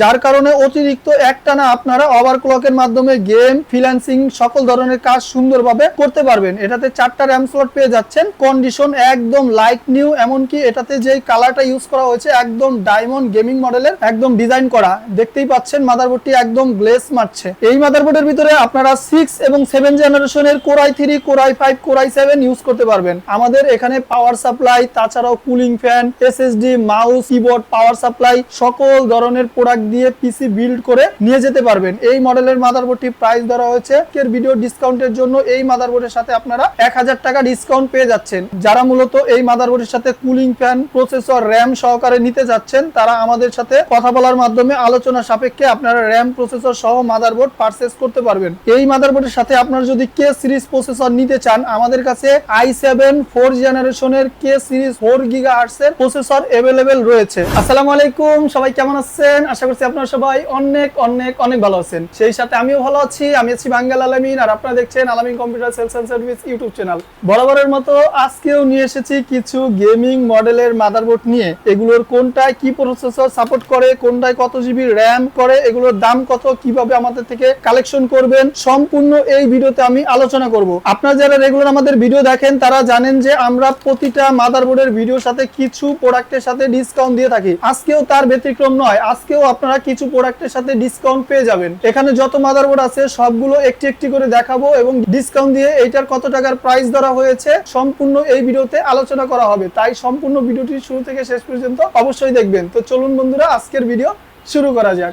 যার কারণে অতিরিক্ত একটানা আপনারা ওভার ওভারক্লকের মাধ্যমে গেম ফ্রিল্যান্সিং সকল ধরনের কাজ সুন্দরভাবে করতে পারবেন। এটাতে চারটা র্যাম স্লট পেয়ে যাচ্ছেন। কন্ডিশন একদম লাইট নিউ এমনকি এটাতে যেই কালারটা ইউজ করা হয়েছে, একদম ডায়মন্ড গেমিং মডেলের একদম ডিজাইন করা। দেখতেই পাচ্ছেন মাদারবোর্ডটি একদম গ্লেস মারছে। এই মাদারবোর্ডের ভিতরে আপনারা সিক্স এবং সেভেন জেনারেশনের core i three core i five core i seven use করতে পারবেন। আমাদের এখানে পাওয়ার সাপ্লাই তাছাড়াও cooling fan SSD mouse keyboard power supply সকল ধরনের প্রোডাক্ট দিয়ে পিসি বিল্ড করে নিয়ে যেতে পারবেন। এই মডেলের মাদারবোর্ডটি প্রাইস ধরা হয়েছে। এর ভিডিও ডিসকাউন্টের জন্য এই মাদারবোর্ডের সাথে আপনারা এক হাজার টাকা ডিসকাউন্ট পেয়ে যাচ্ছেন। যারা মূলত এই মাদারবোর্ডের সাথে কুলিং ফ্যান প্রসেসর র্যাম সহকারে নিতে যাচ্ছেন, তারা আমাদের সাথে কথা বলার মাধ্যমে আলোচনা সাপেক্ষে আপনারা র্যাম প্রসেসর সহ মাদারবোর্ড পারচেস করতে পারবেন। এই মাদারবোর্ডের সাথে আপনারা যদি কে সিরিজ প্রসেসর নিতে চান, আমাদের কাছে আই সেভেন ফোর জেনারেশনের K series four gigahertz এর প্রসেসর এভেলেবেল রয়েছে। আসসালামু আলাইকুম, সবাই কেমন আছেন? আশা করছি আপনারা সবাই। অনেক অনেক অনেক ভালো আছেন। সেই সাথে আমিও ভালো আছি। আমি আছি বাঙ্গাল আলামিন, আর আপনারা দেখছেন Alamin computer sales and service YouTube channel বরাবরের মতো আজকেও নিয়ে এসেছি কিছু গেমিং মডেলের মাদারবোর্ড নিয়ে। এগুলোর কোনটায় কি প্রসেসর সাপোর্ট করে, কোনটায় কত জিবি র্যাম করে, এগুলোর দাম কত, কীভাবে আমাদের থেকে কালেকশন করবেন, সম্পূর্ণ এই ভিডিওতে আমি আলোচনা করব। আপনারা যারা রেগুলার আমাদের ভিডিও দেখেন, তারা জানেন যে আমরা প্রতিটা মাদারবোর্ডের ভিডিওর সাথে কিছু প্রোডাক্টের সাথে ডিসকাউন্ট দিয়ে থাকি। আজকেও তার ব্যতিক্রম নয়। আজকেও আপনারা কিছু প্রোডাক্টের সাথে ডিসকাউন্ট পেয়ে যাবেন। এখানে যত মাদারবোর্ড আছে, সবগুলো একটি একটি করে দেখাবো এবং ডিসকাউন্ট দিয়ে এইটার কত টাকার প্রাইস ধরা হয়েছে সম্পূর্ণ এই ভিডিওতে আলোচনা করা হবে। তাই সম্পূর্ণ ভিডিওটি শুরু থেকে শেষ পর্যন্ত অবশ্যই দেখবেন। তো চলুন বন্ধুরা, আজকের ভিডিও শুরু করা যাক।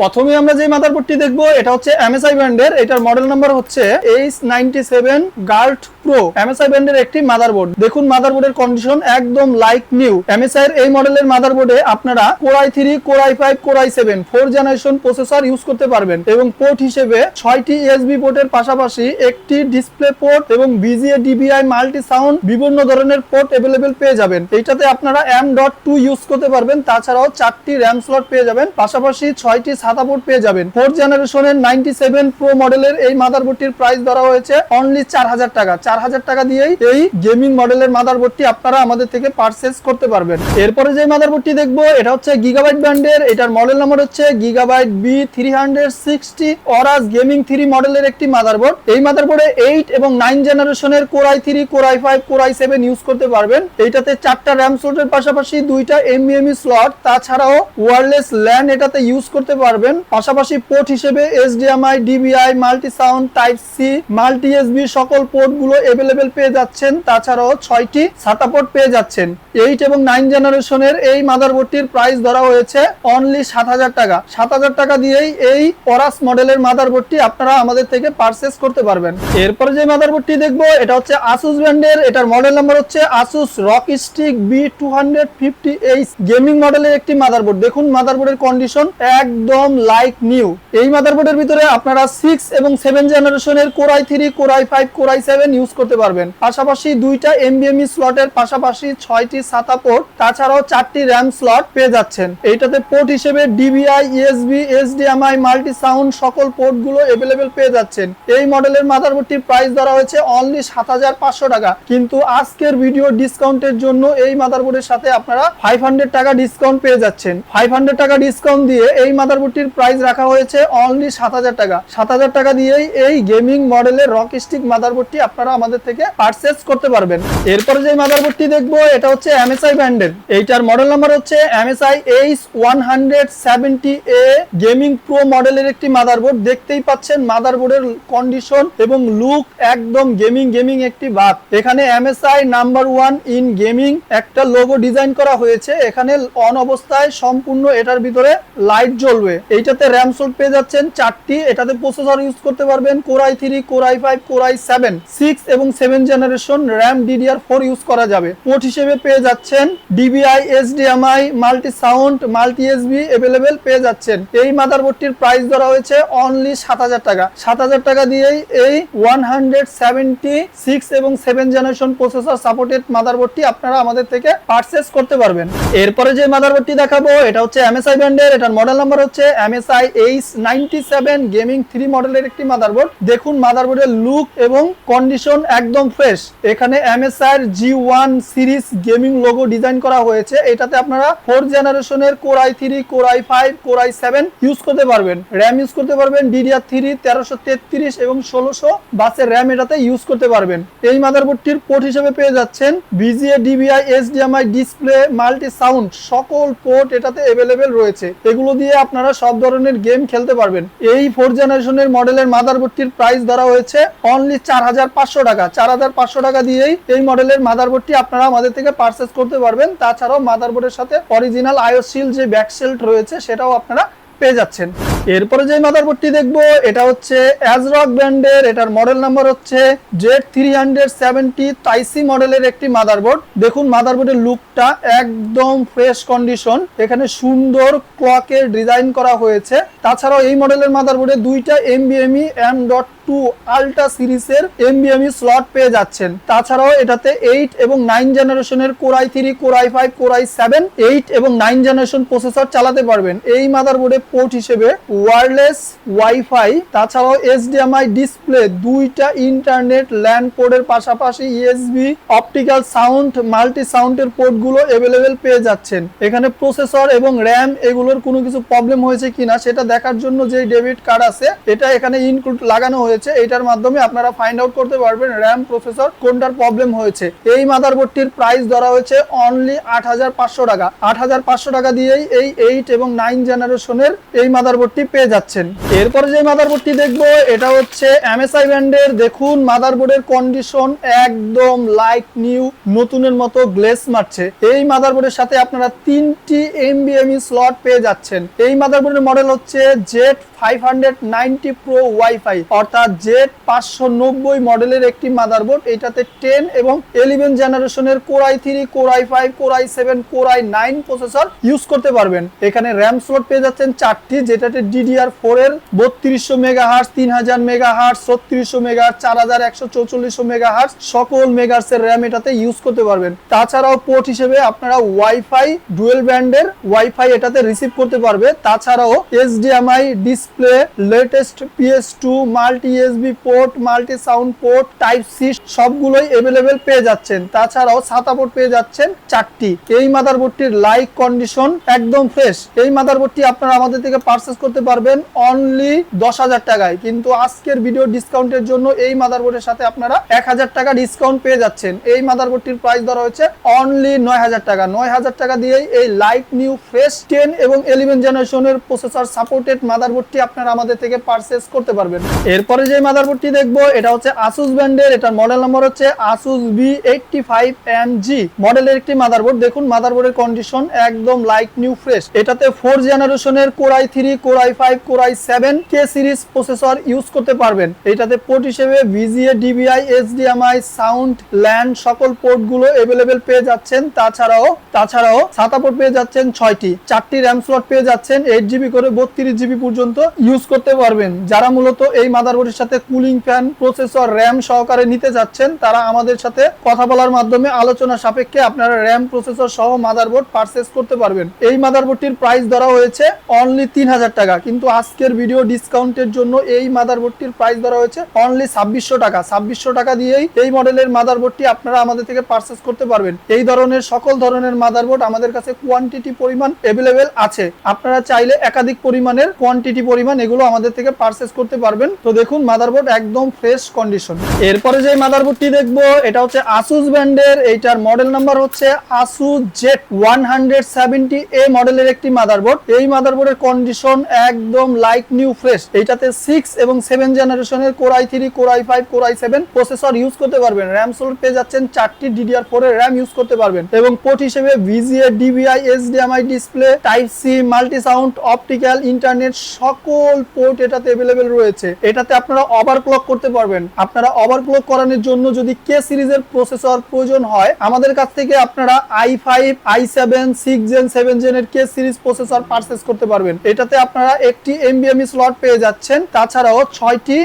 প্রথমে আমরা যে মাদারবোর্ডটি দেখব, এটা হচ্ছে এমএসআই ব্র্যান্ডের এটার মডেল নাম্বার হচ্ছে H ninety seven guard pro MSI ব্র্যান্ডের একটি মাদারবোর্ড দেখুন মাদারবোর্ডের কন্ডিশন একদম লাইক নিউ এমএসআই এর এই মডেলের মাদারবোর্ডে আপনারা core i three core i five core i seven four generation processor use করতে পারবেন এবং পোর্ট হিসেবে ছয়টি ইউএসবি পোর্টের পাশাপাশি একটি ডিসপ্লে পোর্ট এবং বিজিএ ডিবিআই মাল্টি সাউন্ড বিভিন্ন ধরনের পোর্ট অ্যাভেলেবেল পেয়ে যাবেন। এইটাতে আপনারা এম ডট টু ইউজ করতে পারবেন। তাছাড়াও চারটি র্যাম স্লট পেয়ে যাবেন। পাশাপাশি ছয়টি সাদা পোর্ট পেয়ে যাবেন। ফোর্থ জেনারেশনের নাইনটি সেভেন প্রো মডেলের এই মাদারবোর্ডটির প্রাইস ধরা হয়েছে অনলি চার হাজার টাকা। চার হাজার টাকা দিয়েই এই গেমিং মডেলের মাদারবোর্ডটি আপনারা আমাদের থেকে পারচেস করতে পারবেন। এরপরে যে মাদারবোর্ডটি দেখব, এটা হচ্ছে গিগাবাইট ব্র্যান্ডের, এটার মডেল নাম্বার হচ্ছে Gigabyte B three hundred sixty Aorus gaming three মডেলের একটি মাদারবোর্ড। এই মাদারবোর্ডে এইট এবং নাইন জেনারেশনের core i three core i five core i seven use করতে পারবেন। এইটাতে চারটা র্যাম স্লটের পাশাপাশি দুইটা এমবিএমই স্লট তাছাড়াও ওয়ারলেস ল্যান্ড এটাতে ইউজ করতে পারবেন। পাশাপাশি পোর্ট হিসেবে HDMI DVI multi sound type C multi USB সকল পোর্ট গুলো এভেলেবেল পেয়ে যাচ্ছেন। তাছাড়াও ছয়টি সাতাপোর্ট পেয়ে যাচ্ছেন। এইট এবং নাইন জেনারেশনের এই মাদারবোর্ডটির প্রাইস ধরা হয়েছে অনলি সাত হাজার টাকা। সাত হাজার টাকা দিয়েই এই পরাস মডেলের মাদারবোর্ডটি আপনারা আমাদের থেকে পারচেস করতে পারবেন। এরপরে যে মাদারবোর্ডটি দেখব, এটা হচ্ছে আসুস ব্র্যান্ডের এটার মডেল নাম্বার হচ্ছে Asus ROG Strix B two hundred fifty H gaming মডেলের একটি মাদারবোর্ড দেখুন মাদারবোর্ডের কন্ডিশন একদম লাইক নিউ এই মাদারবোর্ডের ভিতরে আপনারা সিক্স এবং সেভেন জেনারেশনের core i three core i five core i seven use করতে পারবেন। পাশাপাশি দুইটা এমবিএমই স্লটের পাশাপাশি ছয়টি সাতা পোর্ট তাছাড়াও চারটি র্যাম স্লট পেয়ে যাচ্ছেন। এইটাতে পোর্ট হিসেবে DVI USB HDMI multi sound সকল পোর্টগুলো এভেলেবেল পেয়ে যাচ্ছেন। এই মডেলের মাদারবোর্ডটির প্রাইস ধরা হয়েছে অনলি সাত হাজার পাঁচশো টাকা। কিন্তু আজকের ভিডিও ডিসকাউন্টের জন্য এই মাদারবোর্ডের সাথে আপনারা ফাইভ হান্ড্রেড টাকা ডিসকাউন্ট পেয়ে যাচ্ছেন। ফাইভ হান্ড্রেড টাকা ডিসকাউন্ট দিয়ে এই মাদারবোর্ডটির প্রাইস রাখা হয়েছে অনলি সাত হাজার টাকা। সাত হাজার টাকা দিয়েই এই গেমিং মডেলের রক স্টিক মাদারবোর্ডটি আপনারা আমাদের থেকে পারচেস করতে পারবেন। এরপরে যে মাদারবোর্ডটি দেখব, এটা হচ্ছে এমএসআই ব্র্যান্ডের এইটার মডেল নাম্বার হচ্ছে MSI H one hundred seventy A gaming pro মডেলের একটি মাদারবোর্ড দেখতেই পাচ্ছেন মাদারবোর্ডের কন্ডিশন এবং লুক একদম গেমিং গেমিং একটি বাত এখানে MSI number one in gaming একটা লোগো ডিজাইন করা হয়েছে। এখানে অন অবস্থায় সম্পূর্ণ এটার ভিতরে লাইট জ্বলবে। এইটাতে র্যাম স্লট পেয়ে যাচ্ছেন চারটি। এটাতে প্রসেসর ইউজ করতে পারবেন। Core i three core i five core i seven six এবং seven generation RAM DDR four use করা যাবে। পোর্ট হিসেবে পেয়ে যাচ্ছেন DVI HDMI multi sound multi USB available পেয়ে যাচ্ছেন। এই মাদারবোর্ডটির প্রাইস ধরা হয়েছে অনলি সাত হাজার টাকা। সাত হাজার টাকা দিয়েই এই ওয়ান হান্ড্রেড সেভেন্টি সিক্স এবং সেভেন জেনারেশন প্রসেসর সাপোর্টেড মাদারবোর্ডটি আপনারা আমাদের থেকে পারচেস করতে পারবেন। এরপরে যে মাদারবোর্ডটি দেখাবো, এটা হচ্ছে এমএসআই ব্র্যান্ডের এটার মডেল নাম্বার হচ্ছে MSI H ninety seven gaming three মডেলের একটি মাদারবোর্ড দেখুন মাদারবোর্ডের লুক এবং কন্ডিশন একদম ফ্রেশ এখানে MSI G one series gaming logo design করা হয়েছে। এটাতে আপনারা ফোর জেনারেশনের core i three core i five core i seven use করতে পারবেন। র্যাম ইউজ করতে পারবেন ডিডিআর থ্রি তেরোশো তেত্রিশ এবং ষোলোশো বাসের র্যাম এটাতে ইউজ করতে পারবেন। এই মাদারবোর্ডটির পোর্ট হিসেবে পেয়ে যাচ্ছেন VGA DVI HDMI display multi sound সকল পোর্ট এটাতে অ্যাভেলেবেল রয়েছে। এগুলো দিয়ে আপনারা সব ধরনের গেম খেলতে পারবেন। এই ফোর জেনারেশনের মডেলের মাদারবোর্ডটির প্রাইস ধরা হয়েছে অনলি চার হাজার পাঁচশো টাকা। চার হাজার পাঁচশো টাকা দিয়েই এই মডেলের মাদারবোর্ডটি আপনারা আমাদের থেকে পারচেস করতে পারবেন। তাছাড়াও মাদারবোর্ডের সাথে অরিজিনাল আয়োসিল যে ব্যাকসেল্ট রয়েছে, সেটাও আপনারা পেয়ে যাচ্ছেন। এরপরে যে মাদারবোর্ডটি দেখব, এটা হচ্ছে অ্যাজরক ব্র্যান্ডের এটার মডেল নাম্বার হচ্ছে Z three hundred seventy Taichi মডেলের একটি মাদারবোর্ড দেখুন মাদারবোর্ডের লুকটা একদম ফ্রেশ কন্ডিশন এখানে সুন্দর ক্লকের ডিজাইন করা হয়েছে। তাছাড়াও এই মডেলের মাদারবোর্ডে দুইটা এমবিএমই এম ডট টু আল্ট্রা সিরিজের এমবিএমই স্লট পেয়ে যাচ্ছেন। তাছাড়াও এটাতে এইট এবং নাইন জেনারেশনের core i three core i five core i seven eight এবং নাইন জেনারেশন প্রসেসর চালাতে পারবেন। এই মাদারবোর্ডে পোর্ট হিসেবে ওয়্যারলেস ওয়াইফাই তাছাড়াও এইচডিএমআই ডিসপ্লে দুইটা ইন্টারনেট ল্যান্ড পোর্টের পাশাপাশি ইএসবি অপটিক্যাল সাউন্ড মাল্টি সাউন্ডের পোর্টগুলো অ্যাভেলেবেল পেয়ে যাচ্ছেন। এখানে প্রসেসর এবং র্যাম এগুলোর কোনো কিছু প্রবলেম হয়েছে কিনা সেটা দেখার জন্য যে ডেবিট কার্ড আছে, এটা এখানে ইনক্লুড লাগানো হয়েছে। এটার মাধ্যমে আপনারা ফাইন্ড আউট করতে পারবেন র্যাম প্রসেসর কোনটার প্রবলেম হয়েছে। এই মাদারবোর্ডটির প্রাইস ধরা হয়েছে অনলি আট হাজার পাঁচশো টাকা। আট হাজার পাঁচশো টাকা দিয়েই এই এইট এবং নাইন জেনারেশনের এই মাদারবোর্ডটি পেয়ে যাচ্ছেন। এরপরে যে মাদারবোর্ডটি দেখব, এটা হচ্ছে এমএসআই ব্র্যান্ডের, দেখুন মাদারবোর্ডের কন্ডিশন একদম লাইক নিউ নতুনের মতো গ্লেস মারছে। এই মাদারবোর্ডের সাথে আপনারা তিনটি এমবিএমই স্লট পেয়ে যাচ্ছেন। এই মাদারবোর্ডের মডেল হচ্ছে Z five hundred ninety pro WiFi অর্থাৎ জেড পাঁচশো নব্বই মডেলের একটি মাদারবোর্ড এটাতে টেন এবং ইলেভেন জেনারেশনের core i three core i five core i seven core i nine processor use করতে পারবেন। এখানে র্যাম স্লট পেয়ে যাচ্ছেন চারটি, যেটাতে ডিডিআর ফোর এর বত্রিশশো মেগা হার্স তিন হাজার মেগা হার্স ছত্রিশশো মেগা চার হাজার একশো চৌচল্লিশশো মেগা হার্স সকল মেগার্স এর র্যাম এটাতে ইউজ করতে পারবেন। তাছাড়াও পোর্ট হিসেবে আপনারা ওয়াইফাই ডুয়েল ব্যান্ডের ওয়াইফাই এটাতে রিসিভ করতে পারবে। তাছাড়াও HDMI display latest PS two multi USB port multi sound port type C সবগুলোই অ্যাভেলেবেল পেয়ে যাচ্ছেন। তাছাড়াও সাতা পোর্ট পেয়ে যাচ্ছেন চারটি। এই মাদারবোর্ডটির লাইক কন্ডিশন একদম ফ্রেশ এই মাদারবোর্ডটি আপনারা আমাদের থেকে পারচেস করতে পারবেন অনলি দশ হাজার টাকায়। কিন্তু আজকের ভিডিও ডিসকাউন্টের জন্য এই মাদারবোর্ডের সাথে আপনারা এক হাজার টাকা ডিসকাউন্ট পেয়ে যাচ্ছেন। এই মাদারবোর্ডটির প্রাইস ধরা হয়েছে অনলি নয় হাজার টাকা। নয় হাজার টাকা দিয়েই এই লাইট নিউ ফ্রেশ টেন এবং ইলেভেন জেনারেশনের প্রসেসর সাপোর্টেড মাদারবোর্ডটি আপনারা আমাদের থেকে পারচেস করতে পারবেন। এরপরে যে মাদারবোর্ডটি দেখব, এটা হচ্ছে আসুস ব্র্যান্ডের এটার মডেল নাম্বার হচ্ছে Asus B eighty five M G মডেলের একটি মাদারবোর্ড দেখুন মাদারবোর্ডের কন্ডিশন একদম লাইট নিউ ফ্রেশ এটাতে ফোর জেনারেশনের core i three, core i five, core i seven K series processor use করতে পারবেন। এটাতে পোর্ট হিসেবে VGA DVI HDMI sound LAN সকল পোর্টগুলো অ্যাভেলেবেল পেয়ে যাচ্ছেন। তাছাড়াও তাছাড়াও সাতা পোর্ট পেয়ে যাচ্ছেন ছয়টি। চারটি র্যাম স্লট পেয়ে যাচ্ছেন এইট জিবি করে বত্রিশ জিবি পর্যন্ত ইউজ করতে পারবেন। যারা মূলত এই মাদারবোর্ডের সাথে কুলিং ফ্যান প্রসেসর র্যাম সহকারে নিতে যাচ্ছেন, তারা আমাদের সাথে কথা বলার মাধ্যমে আলোচনা সাপেক্ষে আপনারা র্যাম প্রসেসর সহ মাদারবোর্ড পারচেস করতে পারবেন। এই মাদারবোর্ডটির প্রাইস ধরা হয়েছে অনলি তিন হাজার টাকা। কিন্তু আজকের ভিডিও ডিসকাউন্টের জন্য এই মাদারবোর্ডটির প্রাইস ধরা হয়েছে অনলি ছাব্বিশশো টাকা। ছাব্বিশশো টাকা দিয়েই এই মডেলের মাদারবোর্ডটি আপনারা আমাদের থেকে পারচেস করতে পারবেন। এই ধরনের, সকল ধরনের মাদারবোর্ড আমাদের কাছে কোয়ান্টিটি পরিমাণ অ্যাভেলেবেল আছে। আপনারা চাইলে একাধিক পরিমাণের কোয়ান্টিটি পরিমাণ এগুলো আমাদের থেকে পারচেস করতে পারবেন। তো দেখুন মাদারবোর্ড একদম ফ্রেশ কন্ডিশন এরপরে যে মাদারবোর্ডটি দেখব, এটা হচ্ছে আসুস ব্র্যান্ডের এইটার মডেল নাম্বার হচ্ছে Asus Z one hundred seventy A মডেলের একটি মাদারবোর্ড এই মাদারবোর্ডের কন্ডিশন একদম লাইক নিউ ফ্রেশ এইটাতে সিক্স এবং সেভেন জেনারেশনের core i three core i five core i seven processor use করতে পারবেন। র্যাম সোল পেয়ে যাচ্ছেন চারটি ডিডিআর ফোর এর র্যাম ইউজ করতে পারবেন। এবং পোর্ট হিসেবে VGA DVI HDMI display type C multi sound optical internet সকল পোর্ট এটাতে অ্যাভেলেবেল রয়েছে। এটাতে আপনারা ওভারক্লক করতে পারবেন। আপনারা ওভারক্লক করানোর জন্য যদি কে সিরিজের প্রসেসর প্রয়োজন হয়, আমাদের কাছ থেকে আপনারা I five I seven six gen seven জেনের K series processor purchase করতে পারবেন। এটাতে আপনারা একটি এমবিএমই স্লট পেয়ে যাচ্ছেন, তাছাড়াও ছয়টি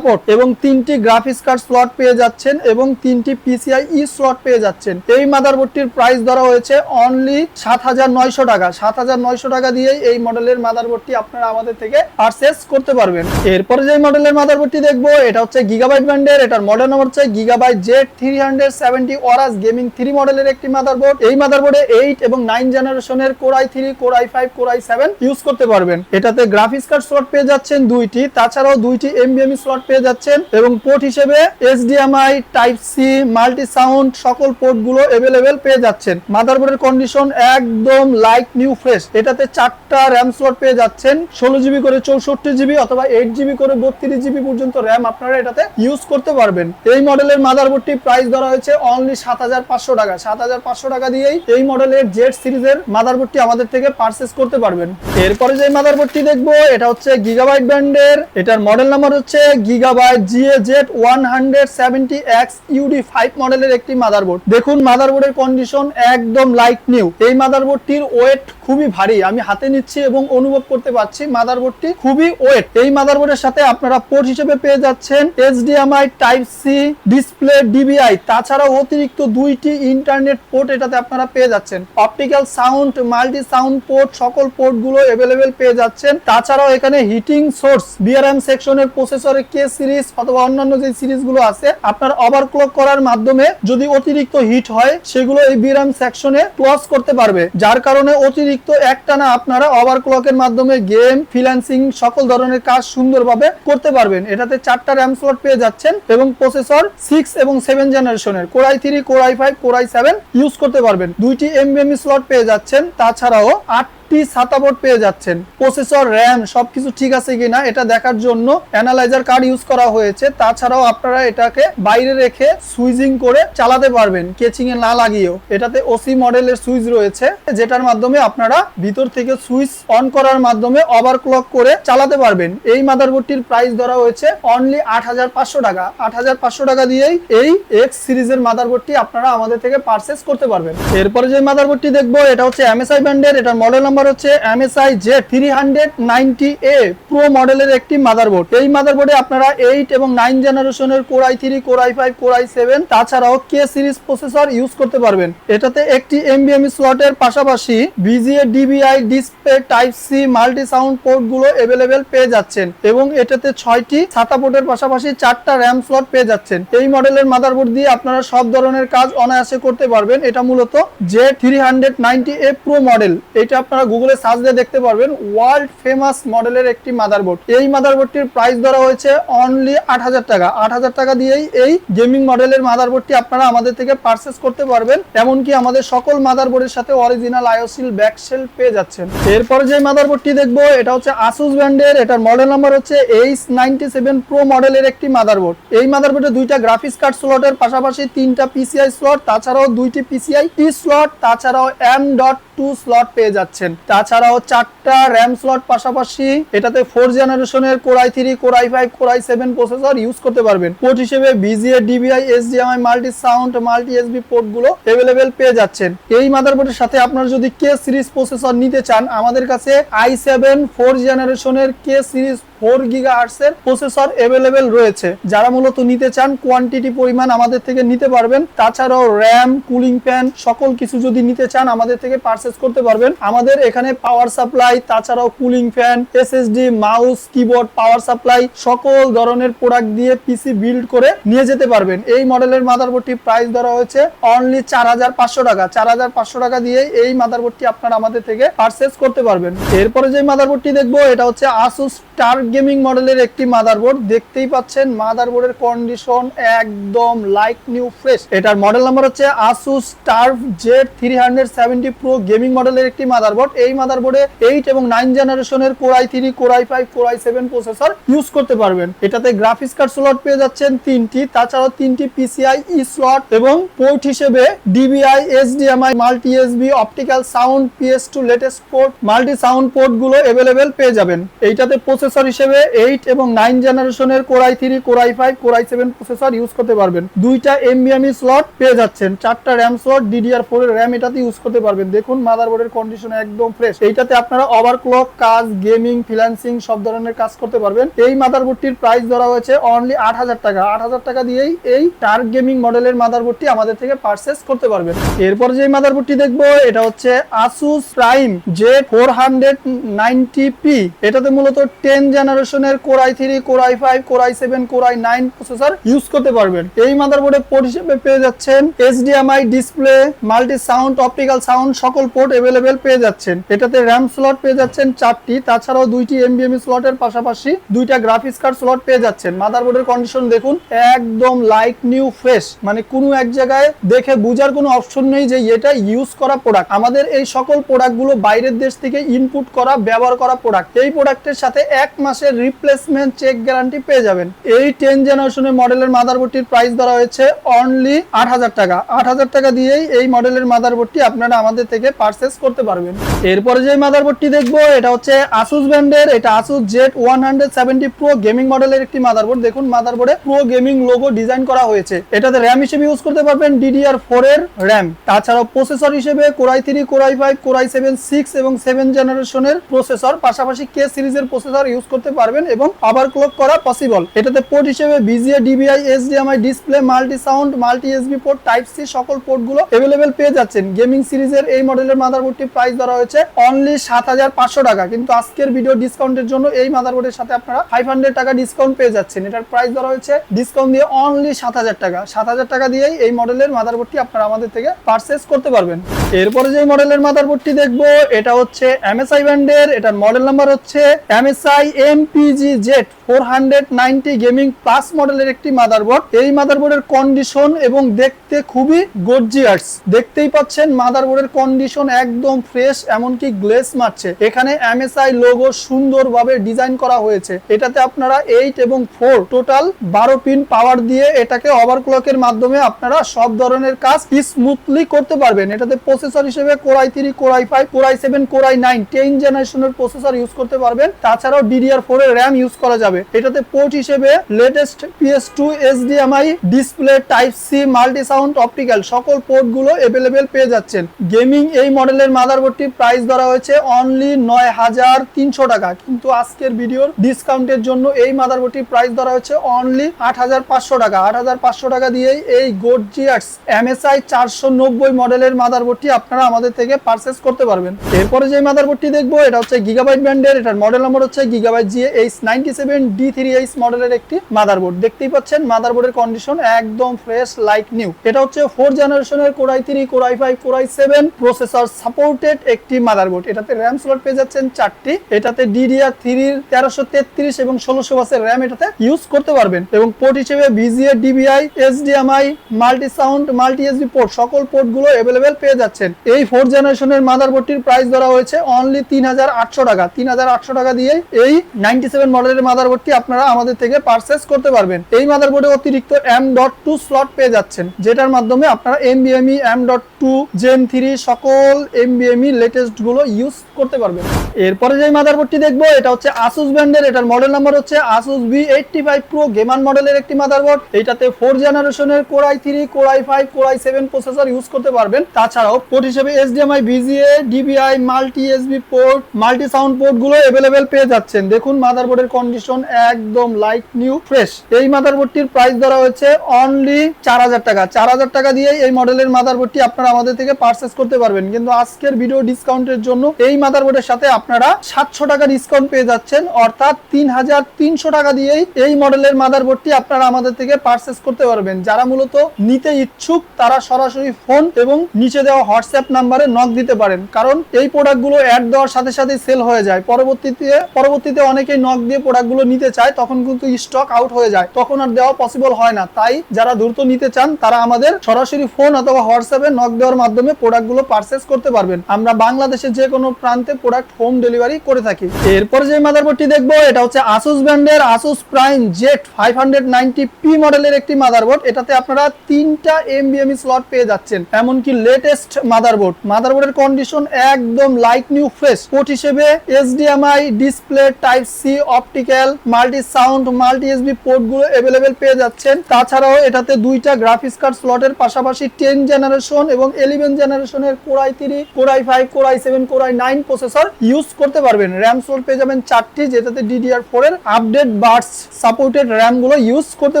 পোর্ট এবং তিনটি গ্রাফিক্স কার্ড স্লট পেয়ে যাচ্ছেন এবং তিনটি পিসিআই স্লট পেয়ে যাচ্ছেন। এই মাদারবোর্ডটির প্রাইস ধরা হয়েছে অনলি সাত হাজার নয়শো টাকা। সাত হাজার নয়শো টাকা দিয়েই এই মডেলের মাদারবোর্ডটি আপনারা আমাদের থেকে পারচেস করতে পারবেন। এরপরে যে মডেলের মাদার মাদারবোর্ডটি দেখব, এটা হচ্ছে গিগাবাইট ব্র্যান্ডের এটার মডেল নাম্বার হচ্ছে Gigabyte Z three hundred seventy Aorus gaming three মডেলের একটি মাদারবোর্ড এই মাদারবোর্ডে এইট এবং নাইন জেনারেশনের core i three core i five core i seven use করতে পারবেন। এটাতে গ্রাফিক্স কার্ড স্লট পেয়ে যাচ্ছেন দুইটি, তাছাড়াও দুইটি এমবিএমই স্লট পেয়ে যাচ্ছেন এবং পোর্ট হিসেবে HDMI type C multi sound সকল পোর্টগুলো এভেলেবেল পেয়ে যাচ্ছেন। মাদারবোর্ডের কন্ডিশন একদম লাইক নিউ ফ্রেশ এটাতে চারটা র্যাম স্লট পেয়ে যাচ্ছেন। ষোলো জিবি করে চৌষট্টি জিবি অথবা এইট জিবি করে বত্রিশ জিবি পর্যন্ত র্যাম আপনারা এটাতে ইউজ করতে পারবেন। এই মডেলের মাদারবোর্ডটি প্রাইস ধরা হয়েছে অনলি সাত হাজার পাঁচশো টাকা। সাত হাজার পাঁচশো টাকা দিয়েই এই মডেলের জেড সিরিজের মাদারবোর্ডটি আমাদের থেকে পারচেস করতে পারবেন। এরপরে যে মাদারবোর্ডটি দেখব, এটা হচ্ছে গিগাবাইট ব্র্যান্ডের। এটার মডেল নাম্বার হচ্ছে Gigabyte GA Z one hundred seventy X UD five মডেলের একটি মাদারবোর্ড দেখুন মাদারবোর্ডের কন্ডিশন একদম লাইট নিউ এই মাদারবোর্ডটির ওয়েট খুবই ভারী। আমি হাতে নিচ্ছি এবং অনুভব করতে পারছি মাদারবোর্ডটি খুবই ওয়েট এই মাদারবোর্ডের সাথে আপনারা পোর্ট হিসেবে পেয়ে যাচ্ছেন HDMI type C display DVI তাছাড়াও অতিরিক্ত দুইটি ইন্টারনেট পোর্ট এটাতে আপনারা পেয়ে যাচ্ছেন। Optical sound multi sound port সকল পোর্টগুলো এভেলেবেল পেয়ে যাচ্ছেন। তাছাড়াও এখানে হিটিং সোর্স বিআরএম সেকশনের প্রসেসরের কে সিরিজ অথবা অন্যান্য যে সিরিজগুলো আছে, আপনার ওভারক্লক করার মাধ্যমে যদি অতিরিক্ত হিট হয়, সেগুলো এই বিআরএম সেকশনে ক্লজ করতে পারবে। যার কারণে অতিরিক্ত একটানা আপনারা ওভারক্লকের মাধ্যমে গেম ফ্রিল্যান্সিং সকল ধরনের কাজ সুন্দরভাবে করতে পারবেন। এটাতে চারটা র্যাম স্লট পেয়ে যাচ্ছেন এবং প্রসেসর সিক্স এবং সেভেন জেনারেশনের core i three core i five core i seven use করতে পারবেন। দুইটি এমবিএমই স্লট পেয়ে যাচ্ছেন। তাছাড়াও আট আটটি ছাতা বোর্ড পেয়ে যাচ্ছেন। প্রসেসর র্যাম সবকিছু ঠিক আছে কিনা এটা দেখার জন্য অ্যানালাইজার কার্ড ইউজ করা হয়েছে। তাছাড়াও আপনারা এটাকে বাইরে রেখে সুইজিং করে চালাতে পারবেন কেচিং এ না লাগিয়েও। এটাতে ওসি মডেলের সুইচ রয়েছে, যেটার মাধ্যমে আপনারা ভিতর থেকে সুইচ অন করার মাধ্যমে ওভারক্লক করে চালাতে পারবেন। এই মাদারবোর্ডটির প্রাইস ধরা হয়েছে অনলি আট হাজার পাঁচশো টাকা। আট হাজার পাঁচশো টাকা দিয়েই এই এক্স সিরিজের মাদারবোর্ডটি আপনারা আমাদের থেকে পারচেস করতে পারবেন। এরপরে যে মাদারবোর্ডটি দেখব, এটা হচ্ছে এমএসআই ব্র্যান্ডের এটার মডেল নাম্বার হচ্ছে MSI Z three hundred ninety A pro মডেলের একটি মাদারবোর্ড এই মাদারবোর্ডে আপনারা এইট এবং নাইন জেনারেশনের core i three core i five core i seven তাছাড়াও কে সিরিজ প্রসেসর ইউজ করতে পারবেন। এটাতে একটি এমবিএমই স্লটের পাশাপাশি VGA DVI display type C multi sound পোর্টগুলো available পেয়ে যাচ্ছেন এবং এটাতে ছয়টি ছাতা পোর্টের পাশাপাশি চারটা র্যাম স্লট পেয়ে যাচ্ছেন। এই মডেলের মাদারবোর্ড দিয়ে আপনারা সব ধরনের কাজ অনায়াসে করতে পারবেন। এটা মূলত Z three hundred ninety A pro model এটা আপনারা গুগলে সার্চ দিয়ে দেখতে পারবেন ওয়ার্ল্ড ফেমাস মডেলের একটি মাদারবোর্ড এই মাদারবোর্ডটির প্রাইস ধরা হয়েছে অনলি আট হাজার টাকা। আট হাজার টাকা দিয়েই এই গেমিং মডেলের মাদারবোর্ডটি আপনারা আমাদের থেকে পারচেস করতে পারবেন। এমনকি আমাদের সকল মাদারবোর্ডের সাথে অরিজিনাল আয়োসিল ব্যাকসেল পেয়ে যাচ্ছেন। এরপরে যে মাদারবোর্ডটি দেখব, এটা হচ্ছে আসুস ব্র্যান্ডের এটার মডেল নাম্বার হচ্ছে এইচ নাইনটি সেভেন প্রো মডেলের একটি মাদারবোর্ড এই মাদারবোর্ডে দুইটা গ্রাফিক্স কার্ড স্লটের পাশাপাশি তিনটা পিসিআই স্লট তাছাড়াও দুইটি পিসিআই টি স্লট তাছাড়াও এম ডট টু স্লট পেয়ে যাচ্ছেন। তাছাড়াও চারটা র্যাম স্লট পাশাপাশি এটাতে ফোর জেনারেশনের core i three core i five core i seven processor use করতে পারবেন। পোর্ট হিসেবে VGA DVI S HDMI multi sound multi USB পোর্টগুলো available পেয়ে যাচ্ছেন। এই মাদারবোর্ডের সাথে আপনার যদি কে সিরিজ প্রসেসর নিতে চান, আমাদের কাছে আই সেভেন ফোর জেনারেশনের কে সিরিজ ফোর গিগা আর্টসের প্রসেসর এভেলেবেল রয়েছে। যারা মূলত নিতে চান কোয়ান্টিটি পরিমাণ আমাদের থেকে নিতে পারবেন। তাছাড়াও র্যাম কুলিং ফ্যান সকল কিছু যদি নিতে চান, আমাদের থেকে পারচেস করতে পারবেন। আমাদের এখানে পাওয়ার সাপ্লাই তাছাড়াও cooling fan SSD mouse keyboard power supply সকল ধরনের প্রোডাক্ট দিয়ে পিসি বিল্ড করে নিয়ে যেতে পারবেন। এই মডেলের মাদারবোর্ডটি প্রাইস ধরা হয়েছে অনলি চার হাজার পাঁচশো টাকা। চার হাজার পাঁচশো টাকা দিয়ে এই মাদারবোর্ডটি আপনারা আমাদের থেকে পারচেস করতে পারবেন। এরপরে যে মাদারবোর্ডটি দেখব, এটা হচ্ছে আসুস স্টার গেমিং মডেলের একটি মাদারবোর্ড। দেখতেই পাচ্ছেন, মাদারবোর্ডের কন্ডিশন একদম লাইক নিউ ফ্রেশ এটার মডেল নাম্বার হচ্ছে Asus Strix Z three hundred seventy pro gaming মডেলের একটি মাদারবোর্ড। এই মাদারবোর্ডে এইট এবং নাইন জেনারেশনের core i three core i five core i seven processor use করতে পারবেন। এটাতে গ্রাফিক্স কার্ড স্লট পেয়ে যাচ্ছেন তিনটি, তাছাড়াও তিনটি পিসিআই ই স্লট এবং পোর্ট হিসেবে DVI HDMI multi USB optical sound PS two latest port multi sound পোর্টগুলো available পেয়ে যাবেন। এইটাতে প্রসেসর হিসেবে এইট এবং নাইন জেনারেশনের core i three core i five core i seven processor use করতে পারবেন। দুইটা এমবিএমই স্লট পেয়ে যাচ্ছেন। চারটা র্যাম স্লট ডিডিআর ফোর এর র্যাম এটাতে ইউজ করতে পারবেন। দেখুন মাদারবোর্ডের কন্ডিশন একদম ফ্রেশ এইটাতে আপনারা ওভারক্লক কাজ গেমিং ফ্রিল্যান্সিং সব ধরনের কাজ করতে পারবেন। এই মাদারবোর্ডটির প্রাইস ধরা হয়েছে অনলি আট হাজার টাকা। আট হাজার টাকা দিয়েই এই টার্ক গেমিং মডেলের মাদারবোর্ডটি আমাদের থেকে পারচেস করতে পারবেন। এরপর যে মাদারবোর্ডটি দেখব, এটা হচ্ছে Asus Prime Z four hundred ninety P এটাতে মূলত টেন জেনারেশনের core i three core i five core i seven core i nine processor use করতে পারবেন। এই মাদারবোর্ডে পোর্ট হিসেবে পেয়ে যাচ্ছেন HDMI display multi sound optical sound সকল পোর্ট এভেলেবেল পেয়ে যাচ্ছেন। এটাতে র্যাম স্লট পেয়ে যাচ্ছেন চারটি, তাছাড়াও দুইটি এমবিএমই স্লটের পাশাপাশি দুইটা গ্রাফিক্স কার্ড স্লট পেয়ে যাচ্ছেন। মাদারবোর্ডের কন্ডিশন দেখুন, একদম লাইক নিউ ফ্রেশ মানে কোনো এক জায়গায় দেখে বুঝার কোনো অপশন নেই যে এটা ইউজ করা প্রোডাক্ট আমাদের এই সকল প্রোডাক্টগুলো বাইরের দেশ থেকে ইনপুট করা, ব্যবহার করা প্রোডাক্ট এই প্রোডাক্টের সাথে এক মাসের রিপ্লেসমেন্ট চেক গ্যারান্টি পেয়ে যাবেন। এই টেন জেনারেশনের মডেলের মাদারবোর্ডটির প্রাইস ধরা হয়েছে অনলি আট হাজার টাকা। আট হাজার টাকা দিয়েই এই মডেলের মাদারবোর্ডটি আপনারা আমাদের থেকে পারচেস করতে পারবেন। এরপরে যে মাদারবোর্ডটি দেখব, এটা হচ্ছে আসুস ব্র্যান্ডের এটা Asus Z one hundred seventy pro gaming মডেলের একটি মাদারবোর্ড দেখুন মাদারবোর্ডে প্রো গেমিং লোগো ডিজাইন করা হয়েছে। এটাতে র্যাম হিসেবে ইউজ করতে পারবেন ডিডিআর ফোর এর র্যাম তাছাড়াও প্রসেসর হিসেবে core i three core i five core i seven six এবং সেভেন জেনারেশনের প্রসেসর পাশাপাশি কে সিরিজের প্রসেসর ইউজ করতে পারবেন এবং আবার ক্লক করা পসিবল এটাতে পোর্ট হিসেবে VGA DVI HDMI display multi sound multi USB port type C সকল পোর্টগুলো এভেলেবেল পেয়ে যাচ্ছেন। গেমিং সিরিজের এই মডেলের মাদারবোর্ডটি প্রাইস ধরা হয়েছে অনলি সাত হাজার পাঁচশো টাকা। কিন্তু আজকের ভিডিও ডিসকাউন্টের জন্য এই মাদারবোর্ডের সাথে আপনারা ফাইভ হান্ড্রেড টাকা ডিসকাউন্ট পেয়ে যাচ্ছেন। এটার প্রাইস ধরা হয়েছে ডিসকাউন্ট দিয়ে অনলি সাত হাজার টাকা। সাত হাজার টাকা দিয়েই এই মডেলের মাদারবোর্ডটি আপনারা আমাদের থেকে পারচেস করতে পারবেন। এরপরে যে মডেলের মাদারবোর্ডটি দেখব, এটা হচ্ছে এমএসআই ব্র্যান্ডের এটার মডেল নাম্বার হচ্ছে MSI MPG Z four hundred ninety gaming plus মডেলের একটি মাদারবোর্ড। এই মাদারবোর্ডের কন্ডিশন এবং দেখতে খুবই গর্জিয়াস দেখতেই পাচ্ছেন মাদারবোর্ডের কন্ডিশন একদম ফ্রেশ এমনকি গ্লেস মারছে। এখানে এমএসআই লোগো সুন্দরভাবে ডিজাইন করা হয়েছে। এটাতে আপনারা এইট এবং ফোর টোটাল বারো পিন পাওয়ার দিয়ে এটাকে ওভারক্লকের মাধ্যমে আপনারা সব ধরনের কাজ স্মুথলি করতে পারবেন। এটাতে প্রসেসর হিসেবে core i three core i five core i seven core i nine ten জেনারেশনের প্রসেসর ইউজ করতে পারবেন। তাছাড়াও ডিডিআর ফোর এর র্যাম ইউজ করা যাবে। এটাতে পোর্ট হিসেবে latest PS two HDMI display type C multi sound optical সকল পোর্টগুলো এভেলেবেল পেয়ে যাচ্ছেন। গেমিং এই মডেলের মাদারবোর্ডটি প্রাইস ধরা হয়েছে অনলি নয় হাজার তিনশো টাকা। কিন্তু আজকের ভিডিওর ডিসকাউন্টের জন্য এই মাদারবোর্ডটির প্রাইস ধরা হয়েছে অনলি আট হাজার পাঁচশো টাকা। আট হাজার পাঁচশো টাকা দিয়েই এই গোর্জিয়াস এমএসআই চারশো নব্বই মডেলের মাদারবোর্ডটি আপনারা আমাদের থেকে পারচেস করতে পারবেন। এরপরে যে মাদারবোর্ডটি দেখব, এটা হচ্ছে গিগাবাইট ব্র্যান্ডের এটার মডেল নম্বর হচ্ছে Gigabyte G H ninety seven D three H মডেলের একটি মাদারবোর্ড দেখতেই পাচ্ছেন মাদারবোর্ডের কন্ডিশন একদম ফ্রেশ লাইক নিউ এটা হচ্ছে ফোর জেনারেশনের core i three core i five core i seven processor supported একটি মাদারবোর্ড এটাতে র্যাম স্লট পেয়ে যাচ্ছেন চারটি। এটাতে ডিডিআর থ্রির তেরোশো তেত্রিশ এবং ষোলোশো বাসের র্যাম এটাতে ইউজ করতে পারবেন। এবং পোর্ট হিসেবে VGA DVI HDMI multi sound multi SD port সকল পোর্টগুলো এভেলেবেল পেয়ে যাচ্ছেন। এই ফোর জেনারেশনের মাদারবোর্ডটির প্রাইস ধরা হয়েছে অনলি তিন হাজার আটশো টাকা। তিন হাজার আটশো টাকা দিয়ে এই নাইনটি সেভেন মডেলের মাদারবোর্ডটি আপনারা আমাদের থেকে পারচেস করতে পারবেন। এই মাদারবোর্ডে অতিরিক্ত এম ডট টু স্লট পেয়ে যাচ্ছেন, যেটার মাধ্যমে আপনারা M এমবিএমই M dot two gen three সকল এমবিএমই লেটেস্টগুলো ইউজ করতে পারবেন। এরপরে যে মাদারবোর্ডটি দেখব, এটা হচ্ছে আসুস ব্র্যান্ডের এটার মডেল নাম্বার হচ্ছে Asus B eighty five pro gamer মডেলের একটি মাদারবোর্ড এইটাতে ফোর জেনারেশনের core i three core i five core i seven processor use করতে পারবেন। তাছাড়াও পোর্ট হিসেবে HDMI VGA DVI multi USB port multi sound পোর্টগুলো available পেয়ে যাচ্ছেন। দেখুন মাদারবোর্ডের কন্ডিশন একদম লাইট নিউ ফ্রেশ এই মাদারবোর্ডটির প্রাইস ধরা হয়েছে অনলি চার হাজার টাকা। চার হাজার টাকা দিয়ে এই মডেলের মাদারবোর্ডটি আপনারা আমাদের থেকে পারচেস করতে পারবেন। কিন্তু আজকের ভিডিও ডিসকাউন্টের জন্য এই মাদারবোর্ডের সাথে আপনারা সাতশো টাকা ডিসকাউন্ট পেয়ে যাচ্ছেন। অর্থাৎ তিন হাজার তিনশো টাকা দিয়েই এই মডেলের মাদারবোর্ডটি আপনারা আমাদের থেকে পারচেস করতে পারবেন। যারা মূলত নিতে ইচ্ছুক, তারা সরাসরি ফোন এবং নিচে দেওয়া হোয়াটসঅ্যাপ নাম্বারে নক দিতে পারেন। কারণ এই প্রোডাক্টগুলো অ্যাড দেওয়ার সাথে সাথে সেল হয়ে যায়। পরবর্তীতে পরবর্তীতে অনেকেই নক দিয়ে প্রোডাক্টগুলো নিতে চায়, তখন কিন্তু স্টক আউট হয়ে যায়। তখন আর দেওয়া পসিবল হয় না। তাই যারা দ্রুত নিতে চান, তারা আমাদের সরাসরি ফোন অথবা হোয়াটসঅ্যাপে নক দেওয়ার মাধ্যমে প্রোডাক্টগুলো পারচেস করতে পারবেন। আমরা বাংলাদেশের যে কোনো প্রান্তে প্রোডাক্ট হোম ডেলিভারি করে থাকি। এরপরে যে মাদারবোর্ডটি দেখব, এটা হচ্ছে আসুস ব্র্যান্ডের Asus Prime Z five hundred ninety P মডেলের একটি মাদারবোর্ড এটাতে আপনারা তিনটা এমবিএমই স্লট পেয়ে যাচ্ছেন। এমনকি লেটেস্ট মাদারবোর্ড মাদারবোর্ডের কন্ডিশন একদম লাইট নিউ ফ্রেশ পোর্ট হিসেবে HDMI display type C optical multi sound, multi USB পোর্টগুলো available পেয়ে যাচ্ছেন। তাছাড়াও এটাতে দুইটা গ্রাফিক্স কার্ড স্লটের পাশাপাশি টেন জেনারেশন এবং ইলেভেন জেনারেশনের core i three core i five core i seven core i nine processor use করতে পারবেন। র্যাম স্লট পেয়ে যাবেন চারটি, যেটাতে ডিডিআর ফোর এর আপডেট বার্স সাপোর্টেড র্যামগুলো ইউজ করতে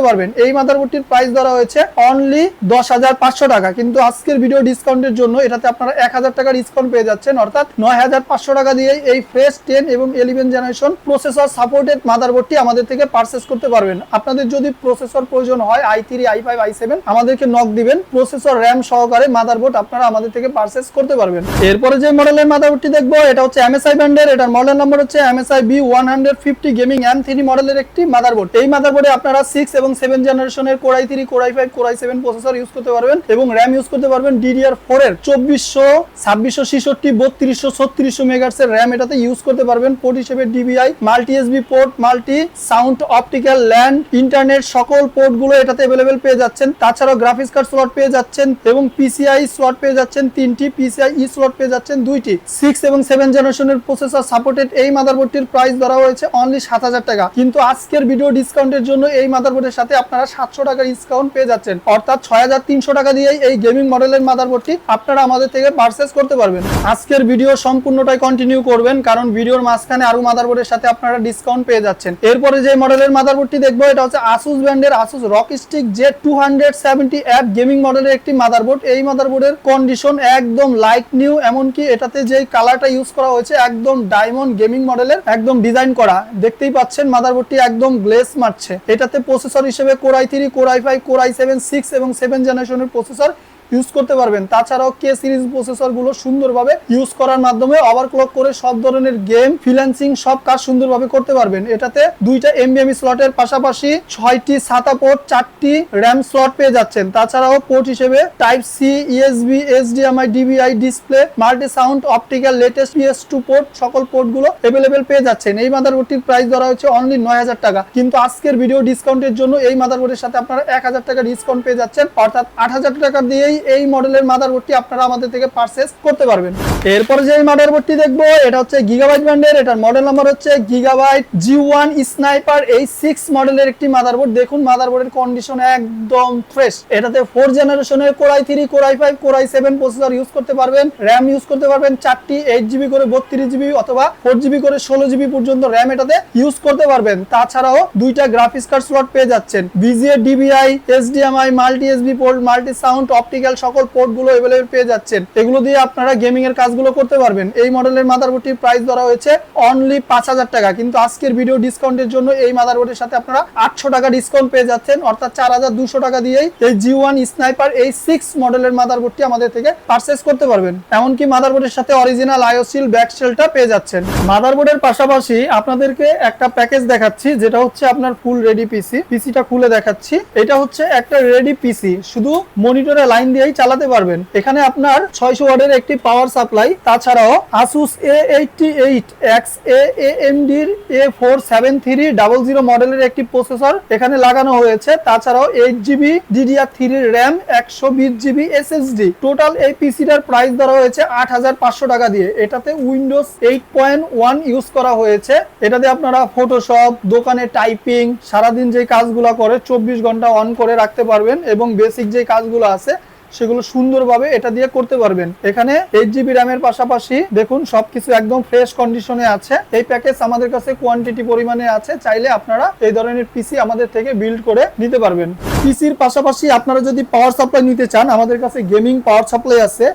পারবেন। এই মাদারবোর্ডটির প্রাইস ধরা হয়েছে অনলি দশ হাজার পাঁচশো টাকা। কিন্তু আজকের ভিডিও ডিসকাউন্টের জন্য এটাতে আপনারা এক হাজার টাকা ডিসকাউন্ট পেয়ে যাচ্ছেন। অর্থাৎ নয় হাজার পাঁচশো টাকা দিয়ে এই ফ্রেশ টেন এবং ইলেভেন জেনারেশন প্রসেসর সাপোর্টেড মাদারবোর্ডটি আমাদের থেকে পারচেস করতে পারবেন। আপনাদের যদি প্রসেসর প্রয়োজন হয় I three I five I seven আমাদেরকে নক দিবেন। প্রসেসর র্যাম সহকারে মাদারবোর্ড আপনারা আমাদের থেকে পারচেস করতে পারবেন। এরপরে যে মডেলের মাদারবোর্ডটি দেখব, এটা হচ্ছে এমএসআই ব্র্যান্ডের এটার মডেল নাম্বার হচ্ছে MSI B one hundred fifty gaming M three মডেলের একটি মাদারবোর্ড এই মাদারবোর্ডে আপনারা সিক্স এবং সেভেন জেনারেশনের core i three core i five core i seven processor use করতে পারবেন এবং র্যাম ইউজ করতে পারবেন ডিডিআর ফোর এর চব্বিশশো, ছাব্বিশশো, ছিষট্টি, বত্রিশশো, ছত্রিশশো মেগার্সের র্যাম এটাতে ইউজ করতে পারবেন। পোর্ট হিসেবে DVI multi USB port multi sound, optical, LAN, internet, সকল পোর্টগুলো এটাতে অ্যাভেলেবেল পেয়ে যাচ্ছেন। তাছাড়াও গ্রাফিক্স কার্ড স্লট পেয়ে যাচ্ছেন এবং পিসিআই স্লট পেয়ে যাচ্ছেন তিনটি পিসিআই ই স্লট পেয়ে যাচ্ছেন দুইটি। সিক্স এবং সেভেন জেনারেশনের প্রসেসর সাপোর্টেড এই মাদারবোর্ডটির প্রাইস ধরা হয়েছে অনলি সাত হাজার টাকা। কিন্তু আজকের ভিডিও ডিসকাউন্টের জন্য এই মাদারবোর্ডের সাথে আপনারা সাতশো টাকা ডিসকাউন্ট পেয়ে যাচ্ছেন। অর্থাৎ ছয় হাজার তিনশো টাকা দিয়েই এই গেমিং মডেলের মাদারবোর্ডটি আপনারা আমাদের থেকে পারচেস করতে পারবেন। আজকের ভিডিও সম্পূর্ণটাই কন্টিনিউ করবেন, কারণ ভিডিওর মাঝখানে আরও মাদারবোর্ডের সাথে আপনারা ডিসকাউন্ট পেয়ে যাচ্ছেন। এরপরে যে মডেলের মাদারবোর্ডটি দেখব, এটা হচ্ছে আসুস ব্র্যান্ডের Asus ROG Strix Z two hundred seventy F gaming মডেলের একটি মাদারবোর্ড এই মাদারবোর্ডের কন্ডিশন একদম লাইট নিউ এমনকি এটাতে যে কালারটা ইউজ করা হয়েছে, একদম ডায়মন্ড গেমিং মডেলের একদম ডিজাইন করা। দেখতেই পাচ্ছেন মাদারবোর্ডটি একদম গ্লেস মারছে। এটাতে প্রসেসর হিসেবে core i three core i five core i seven six এবং সেভেন জেনারেশনের প্রসেসর ইউজ করতে পারবেন। তাছাড়াও কে সিরিজ প্রসেসরগুলো সুন্দরভাবে ইউজ করার মাধ্যমে ওভারক্লক করে সব ধরনের গেম ফ্রিল্যান্সিং সব কাজ সুন্দরভাবে করতে পারবেন। এটাতে দুইটা এমবিএমই স্লটের পাশাপাশি ছয়টি সাতা পোর্ট চারটি র্যাম স্লট পেয়ে যাচ্ছেন। তাছাড়াও পোর্ট হিসেবে type C USB HDMI DVI display multi sound optical latest PS two port সকল পোর্টগুলো অ্যাভেলেবেল পেয়ে যাচ্ছেন। এই মাদারবোর্ডটির প্রাইস ধরা হয়েছে অনলি নয় হাজার টাকা। কিন্তু আজকের ভিডিও ডিসকাউন্টের জন্য এই মাদারবোর্ডের সাথে আপনারা এক হাজার টাকা ডিসকাউন্ট পেয়ে যাচ্ছেন। অর্থাৎ আট হাজার টাকা দিয়েই এই মডেলের মাদারবোর্ডটি আপনারা আমাদের থেকে পারচেস করতে পারবেন। এরপরে যে মাদারবোর্ডটি দেখব, এটা হচ্ছে গিগাবাইট ব্র্যান্ডের এটার মডেল নাম্বার হচ্ছে গিগাবাইট জি ওয়ান স্নাইপার এই সিক্স মডেলের একটি মাদারবোর্ড দেখুন মাদারবোর্ডের কন্ডিশন একদম ফ্রেশ এটাতে ফোর জেনারেশনের core i three core i five core i seven processor use করতে পারবেন। র্যাম ইউজ করতে পারবেন চারটি এইট জিবি করে, বত্রিশ জিবি অথবা ফোর জিবি করে, ষোলো জিবি পর্যন্ত র্যাম এটাতে ইউজ করতে পারবেন। তাছাড়াও দুইটা গ্রাফিক্স কার্ড স্লট পেয়ে যাচ্ছেন। VGA DVI HDMI multi USB port multi sound optical সকল পোর্টগুলো এভেলেবেল পেয়ে যাচ্ছেন। এগুলো দিয়ে আপনারা গেমিং এর কাজগুলো করতে পারবেন। এই মডেলের মাদারবোর্ডটির প্রাইস ধরা হয়েছে অনলি পাঁচ হাজার টাকা। কিন্তু আজকের ভিডিও ডিসকাউন্টের জন্য এই মাদারবোর্ডের সাথে আপনারা আটশো টাকা ডিসকাউন্ট পেয়ে যাচ্ছেন। অর্থাৎ চার হাজার দুশো টাকা দিয়েই এই জি ওয়ান স্নাইপার এই সিক্স মডেলের মাদারবোর্ডটি আমাদের থেকে পারচেস করতে পারবেন। এমনকি মাদারবোর্ডের সাথে অরিজিনাল আয়োসিল ব্যাক সেলটা পেয়ে যাচ্ছেন। মাদারবোর্ডের পাশাপাশি আপনাদেরকে একটা প্যাকেজ দেখাচ্ছি, যেটা হচ্ছে আপনার ফুল রেডি পিসি পিসিটা খুলে দেখাচ্ছি। এটা হচ্ছে একটা রেডি পিসি শুধু মনিটরে লাইন দিয়েই চালাতে পারবেন। এখানে আপনার ছয়শো ওয়ার্ডের একটি পাওয়ার সাপ্লাই তাছাড়াও Asus A eighty eight X A এমডির A four seven three double zero মডেলের একটি প্রসেসর এখানে লাগানো হয়েছে। তাছাড়াও eight GB DDR three RAM একশো বিশ জিবি এসএসডি টোটাল এই পিসিটার প্রাইস ধরা হয়েছে আট হাজার পাঁচশো টাকা দিয়ে। এটাতে Windows eight point one use করা হয়েছে। এটাতে আপনারা ফটোশপ দোকানে টাইপিং সারাদিন যে কাজগুলো করে, চব্বিশ ঘণ্টা অন করে রাখতে পারবেন এবং বেসিক যে কাজগুলো আছে সেগুলো সুন্দরভাবে এটা দিয়ে করতে পারবেন। এখানে এইট জিবি র্যামের পাশাপাশি দেখুন সবকিছু একদম ফ্রেশ কন্ডিশনে আছে। এই প্যাকেজ আমাদের কাছে কোয়ান্টিটি পরিমাণে আছে। চাইলে আপনারা এই ধরনের পিসি আমাদের থেকে বিল্ড করে নিতে পারবেন। পিসির পাশাপাশি আপনারা যদি পাওয়ার সাপ্লাই নিতে চান, আমাদের কাছে গেমিং পাওয়ার সাপ্লাই আছে।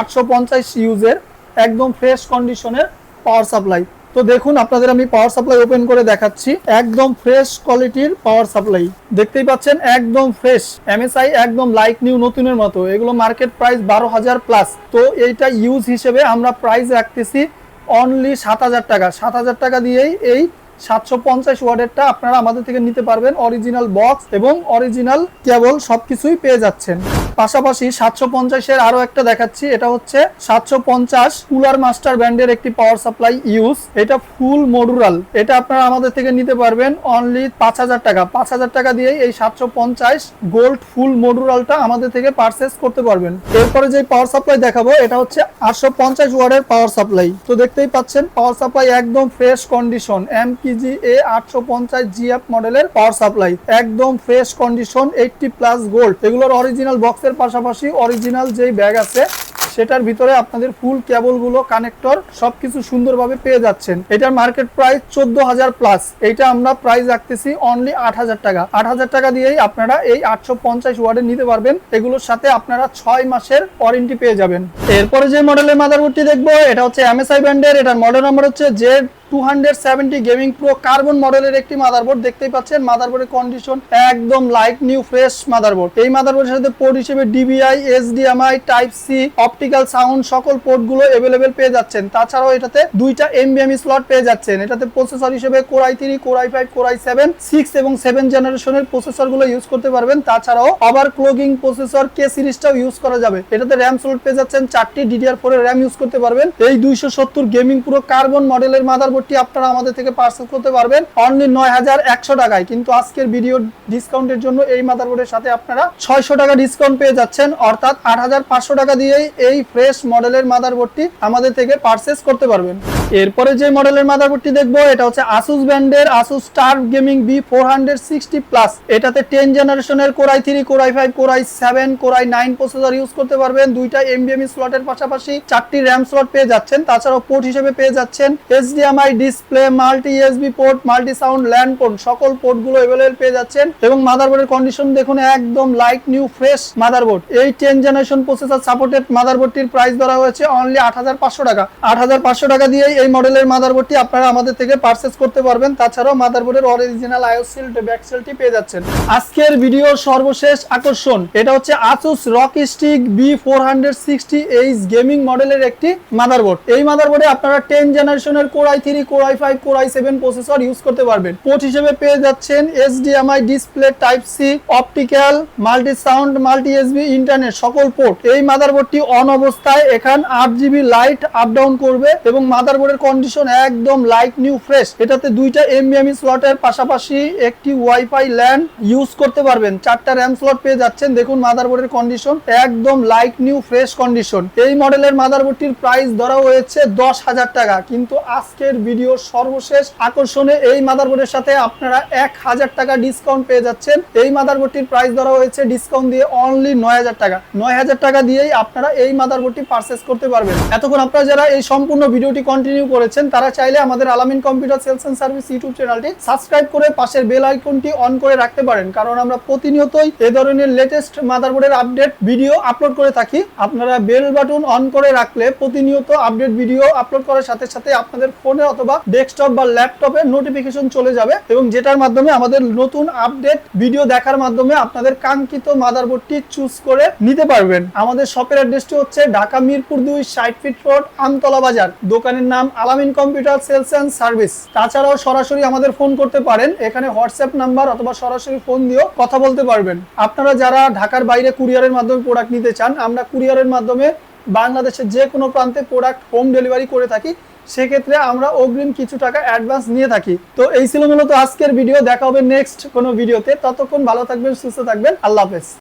আটশো পঞ্চাশ ইউজের একদম ফ্রেশ কন্ডিশনের পাওয়ার সাপ্লাই তো দেখুন, আপনাদের আমি পাওয়ার সাপ্লাই ওপেন করে দেখাচ্ছি। একদম ফ্রেশ কোয়ালিটির পাওয়ার সাপ্লাই দেখতেই পাচ্ছেন, একদম ফ্রেশ এমএসআই একদম লাইক নিউ নতুনের মতো। এগুলো মার্কেট প্রাইস বারো হাজার প্লাস তো এইটা ইউজ হিসেবে আমরা প্রাইস রাখতেছি অনলি সাত হাজার টাকা। সাত হাজার টাকা দিয়েই এই সাতশো পঞ্চাশ ওয়ার্ডেরটা আপনারা আমাদের থেকে নিতে পারবেন। অরিজিনাল বক্স এবং অরিজিনাল কেবল সবকিছুই পেয়ে যাচ্ছেন। পাশাপাশি সাতশো পঞ্চাশের আরও একটা দেখাচ্ছি। এটা হচ্ছে সাতশো পঞ্চাশ কুলার মাস্টার ব্র্যান্ডের একটি পাওয়ার সাপ্লাই ইউজ এটা ফুল মডুরাল এটা আপনারা আমাদের থেকে নিতে পারবেন অনলি পাঁচ হাজার টাকা। পাঁচ হাজার টাকা দিয়েই এই সাতশো পঞ্চাশ গোল্ড ফুল মডুরালটা আমাদের থেকে পারচেস করতে পারবেন। এরপরে যে পাওয়ার সাপ্লাই দেখাবো, এটা হচ্ছে আটশো পঞ্চাশ ওয়ার্ডের পাওয়ার সাপ্লাই তো দেখতেই পাচ্ছেন পাওয়ার সাপ্লাই একদম ফ্রেশ কন্ডিশন এমপিজি এ আটশো পঞ্চাশ জিএফ মডেলের পাওয়ার সাপ্লাই একদম fresh condition eighty plus gold এগুলোর অরিজিনাল বক্সের পাশাপাশি অরিজিনাল যেই ব্যাগ আছে, সেটার ভিতরে আপনাদের ফুল কেবলগুলো কানেক্টর সবকিছু সুন্দরভাবে পেয়ে যাচ্ছেন। এটার মার্কেট প্রাইস চোদ্দ হাজার প্লাস এইটা আমরা প্রাইস রাখতেছি অনলি আট হাজার টাকা। আট হাজার টাকা দিয়েই আপনারা এই আটশো পঞ্চাশ ওয়ার্ডে নিতে পারবেন। এগুলোর সাথে আপনারা ছয় মাসের ওয়ারেন্টি পেয়ে যাবেন। এরপরে যে মডেলের মাদারবোর্ডটি দেখব, এটা হচ্ছে এমএসআই ব্র্যান্ডের এটার মডেল নাম্বার হচ্ছে Z two hundred seventy gaming pro carbon মডেলের একটি মাদারবোর্ড দেখতেই পাচ্ছেন। মাদারবোর্ডের কন্ডিশন একদম লাইক নিউ ফ্রেশ মাদারবোর্ড এই মাদারবোর্ডের সাথে পোর্ট হিসেবে DVI HDMI type C optical sound সকল পোর্টগুলো এভেলেবেল পেয়ে যাচ্ছেন। তাছাড়াও এটাতে দুইটা এমবিএমই স্লট পেয়ে যাচ্ছেন। এটাতে প্রসেসর হিসেবে core i three core i five core i seven six এবং সেভেন জেনারেশনের প্রসেসরগুলো ইউজ করতে পারবেন। তাছাড়াও আবার ক্লোগিং প্রসেসর কে সিরিজটাও ইউজ করা যাবে। এটাতে র্যাম স্লট পেয়ে যাচ্ছেন। চারটি ডিডিআর ফোর র্যাম ইউজ করতে পারবেন। এই দুইশো সত্তর গেমিং পুরো কার্বন মডেলের মাদারবোর্ডটি আপনারা আমাদের থেকে পার্সেল করতে পারবেন। অনলি নয় হাজার একশো টাকায়। কিন্তু আজকের ভিডিও ডিসকাউন্টের জন্য এই মাদারবোর্ডের সাথে আপনারা ছয়শো টাকা ডিসকাউন্ট পেয়ে যাচ্ছেন। অর্থাৎ আট হাজার পাঁচশো টাকা দিয়েই এই ফ্রেশ মডেলের মাদারবোর্ডটি আমাদের থেকে পারচেস করতে পারবেন। এরপরে যে মডেলের মাদারবোর্ডটি দেখব, এটা হচ্ছে আসুস ব্র্যান্ডের Asus Strix gaming B four hundred sixty plus এটাতে টেন জেনারেশনের core i three core i five core i seven core i nine processor use করতে পারবেন। দুইটা এমবিএমই স্লটের পাশাপাশি চারটি র্যাম স্লট পেয়ে যাচ্ছেন। তাছাড়াও পোর্ট হিসেবে পেয়ে যাচ্ছেন। HDMI display multi USB port multi sound LAN port সকল পোর্টগুলো এভেলেবল পেয়ে যাচ্ছেন। এবং মাদারবোর্ডের কন্ডিশন দেখুন, একদম লাইক নিউ ফ্রেশ মাদারবোর্ড এই টেন জেনারেশন প্রসেসর সাপোর্টেড মাদারবোর্ডটির প্রাইস ধরা হয়েছে অনলি আট হাজার পাঁচশো টাকা। আট হাজার পাঁচশো টাকা দিয়েই এই মডেলের মাদারবোর্ডটি আপনারা আমাদের থেকে পারচেস করতে পারবেন। তাছাড়াও মাদারবোর্ডের অরিজিনাল আইও সিল্ড ব্যাক সেলটি পেয়ে যাচ্ছেন। আজকের ভিডিওর সর্বশেষ আকর্ষণ, এটা হচ্ছে Asus ROG Strix B four hundred sixty H gaming মডেলের একটি মাদারবোর্ড এই মাদারবোর্ডে আপনারা টেন জেনারেশনের core i three core i five core i seven processor use করতে পারবেন। পোর্ট হিসেবে পেয়ে যাচ্ছেন HDMI display type C optical multi sound multi USB internet সকল পোর্ট এই মাদারবোর্ডটি অন অবস্থায়, এখান আট জিবি লাইট আপ ডাউন করবে এবং মাদারবোর্ডের কন্ডিশন একদম লাইক নিউ ফ্রেশ এটাতে দুইটা এমবিএমই স্লটের পাশাপাশি একটি ওয়াইফাই ল্যান্ড ইউজ করতে পারবেন। চারটা র্যাম স্লট পেয়ে যাচ্ছেন। দেখুন মাদারবোর্ডের কন্ডিশন একদম লাইক নিউ ফ্রেশ কন্ডিশন এই মডেলের মাদারবোর্ডটির প্রাইস ধরা হয়েছে দশ হাজার টাকা। কিন্তু আজকের ভিডিওর সর্বশেষ আকর্ষণে এই মাদারবোর্ডের সাথে আপনারা এক হাজার টাকা ডিসকাউন্ট পেয়ে যাচ্ছেন। এই মাদারবোর্ডটির প্রাইস ধরা হয়েছে ডিসকাউন্ট দিয়ে অনলি নয় হাজার টাকা। নয় হাজার টাকা দিয়েই আপনারা এই মাদারবোর্ডটি পারচেস করতে পারবেন। এতক্ষণ আপনারা যারা এই সম্পূর্ণ ভিডিওটি কন্টিনিউ করেছেন, তারা চাইলে আমাদের Alamin computer sales and service YouTube চ্যানেলটি সাবস্ক্রাইব করে পাশের বেল আইকনটি অন করে রাখতে পারেন। কারণ আমরা প্রতিনিয়তই এ ধরনের লেটেস্ট মাদারবোর্ডের আপডেট ভিডিও আপলোড করে থাকি। আপনারা বেল বাটন অন করে রাখলে প্রতিনিয়ত আপডেট ভিডিও আপলোড করার সাথে সাথে আপনাদের ফোনে অথবা ডেস্কটপ বা ল্যাপটপে নোটিফিকেশন চলে যাবে এবং যেটার মাধ্যমে আমাদের নতুন আপডেট ভিডিও দেখার মাধ্যমে আপনাদের কাঙ্ক্ষিত মাদারবোর্ডটি চুজ করে নিতে পারবেন। আমাদের শপের অ্যাড্রেসটি হচ্ছে ঢাকা মিরপুর দুই ষাট ফিট রোড আমতলা বাজার। দোকানের নাম আলামিন কম্পিউটার সেলস অ্যান্ড সার্ভিস তাছাড়াও সরাসরি আমাদের ফোন করতে পারেন। এখানে হোয়াটসঅ্যাপ নাম্বার অথবা সরাসরি ফোন দিয়েও কথা বলতে পারবেন। আপনারা যারা ঢাকার বাইরে কুরিয়ারের মাধ্যমে প্রোডাক্ট নিতে চান, আমরা কুরিয়ারের মাধ্যমে বাংলাদেশের যে কোনো প্রান্তে প্রোডাক্ট হোম ডেলিভারি করে থাকি। সেক্ষেত্রে আমরা অগ্রিম কিছু টাকা অ্যাডভান্স নিয়ে থাকি। তো এই ছিল মূলত আজকের ভিডিও দেখা হবে নেক্সট কোনো ভিডিওতে ততক্ষণ ভালো থাকবেন, সুস্থ থাকবেন। আল্লাহ হাফেজ।